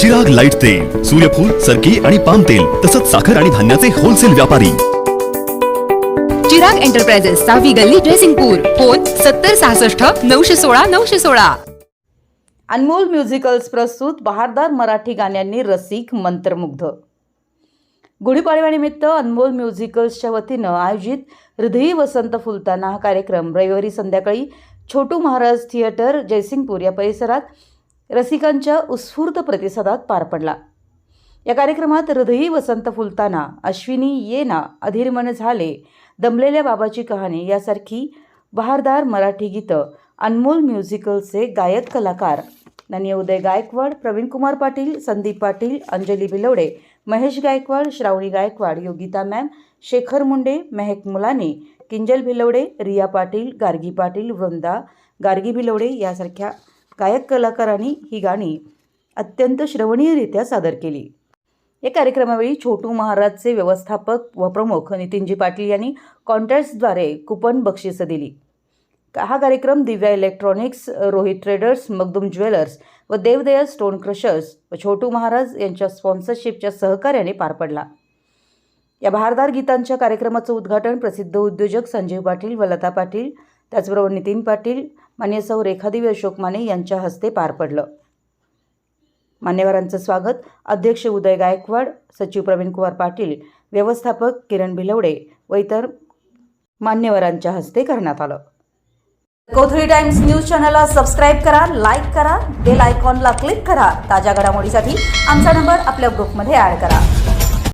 Chirag light तेल सूर्यफूल सरकी आणि पाम तेल तसंच साखर आणि धान्याचे होलसेल व्यापारी. चिराग एंटरप्राइजेस सहावी गल्ली ड्रेसिंगपूर फोन सत्तर सहासष्ट नऊशे सोळा नऊशे सोळा. अनमोल म्युझिकल्स प्रस्तुत बहारदार मराठी गाण्यांनी रसिक मंत्रमुग्ध. गुढीपाडव्यानिमित्त अनमोल म्युझिकल्सच्या वतीनं आयोजित हृदयी वसंत फुलताना हा कार्यक्रम रविवारी संध्याकाळी छोटू महाराज थिएटर जयसिंगपूर या परिसरात रसिकांच्या उत्स्फूर्त प्रतिसादात पार पडला. या कार्यक्रमात हृदयी वसंत फुलताना अश्विनी ये ना झाले दमलेल्या बाबाची कहाणी यासारखी बहारदार मराठी गीतं अनमोल म्युझिकलचे गायक कलाकार नन्य उदय गायकवाड प्रवीणकुमार पाटील संदीप पाटील अंजली बिलवडे महेश गायकवाड श्रावणी गायकवाड योगिता मॅम शेखर मुंडे मेहक मुलानी किंजल भिलवडे रिया पाटील गार्गी पाटील वृंदा गार्गी भिलवडे यासारख्या गायक कलाकारांनी ही गाणी अत्यंत श्रवणीयरित्या सादर केली. या कार्यक्रमावेळी छोटू महाराजचे व्यवस्थापक व प्रमुख नितीनजी पाटील यांनी कॉन्ट्रॅक्ट्सद्वारे कुपन बक्षिसं दिली. का- हा कार्यक्रम Divya electronics Rohit traders Magdum jewellers व देवदया स्टोन क्रशर्स व छोटू महाराज यांच्या स्पॉन्सरशिपच्या सहकार्याने पार पडला. या भारदार गीतांच्या कार्यक्रमाचं उद्घाटन प्रसिद्ध उद्योजक संजीव पाटील व लता पाटील त्याचबरोबर नितीन पाटील मान्य सौ रेखादेवी अशोक माने यांच्या हस्ते पार पडलं. मान्यवरांचं स्वागत. अध्यक्ष उदय गायकवाड सचिव प्रवीणकुमार पाटील व्यवस्थापक किरण भिलवडे व इतर मान्यवरांच्या हस्ते करण्यात आलं. कोथळी टाइम्स न्यूज चॅनलला सबस्क्राईब करा लाईक करा बेल आयकॉनला क्लिक करा. ताज्या घडामोडीसाठी आमचा नंबर आपल्या ग्रुपमध्ये ॲड करा.